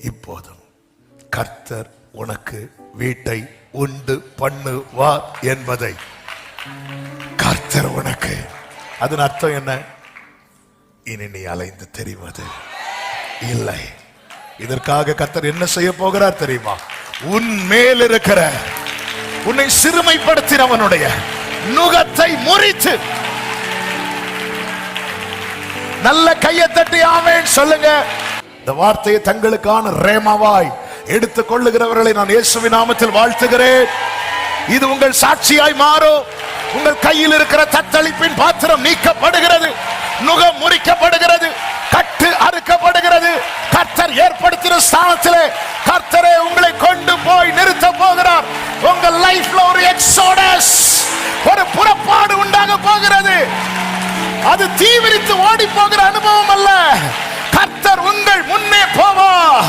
இப்போதும் கர்த்தர் உனக்கு வீட்டை உண்டு பண்ணுவார் என்பதை. கர்த்தர் உனக்கு. அதன் அர்த்தம் என்ன? இனி நீ அலைந்து தெரிவது இல்லை. இதற்காக கர்த்தர் என்ன செய்ய போகிறார் தெரியுமா? உன் மேல் இருக்கிற உன்னை சிறுமைப்படுத்தினவனுடைய நுகத்தை முறித்து. நல்ல கையை தட்டி ஆவேன் சொல்லுங்க. இந்த வார்த்தையை தங்களுக்கான ரேமாவாய் எடுத்துக் கொள்ளுகிறவர்களை நான் இயேசுவி நாமத்தில் வாழ்த்துகிறேன். இது உங்கள் சாட்சியாய் மாறும். உங்கள் கையில் இருக்கிற தத்தளிப்பின் பாத்திரம் நீக்கப்படுகிறது. நுகம் முறிக்கப்படுகிறது. கட்டு அறுக்கப்படுகிறது. கர்த்தர் ஏற்படுத்தின ஸ்தானத்திலே கர்த்தரே உங்களை கொண்டு போய் நிறுத்த போகிறார். உங்கள் லைஃப்ல ஒரு எக்ஸோடஸ் ஒரு புறப்பாடு உண்டாக போகிறது. அது தீவிரித்து ஓடி போகிற அனுபவம் அல்ல.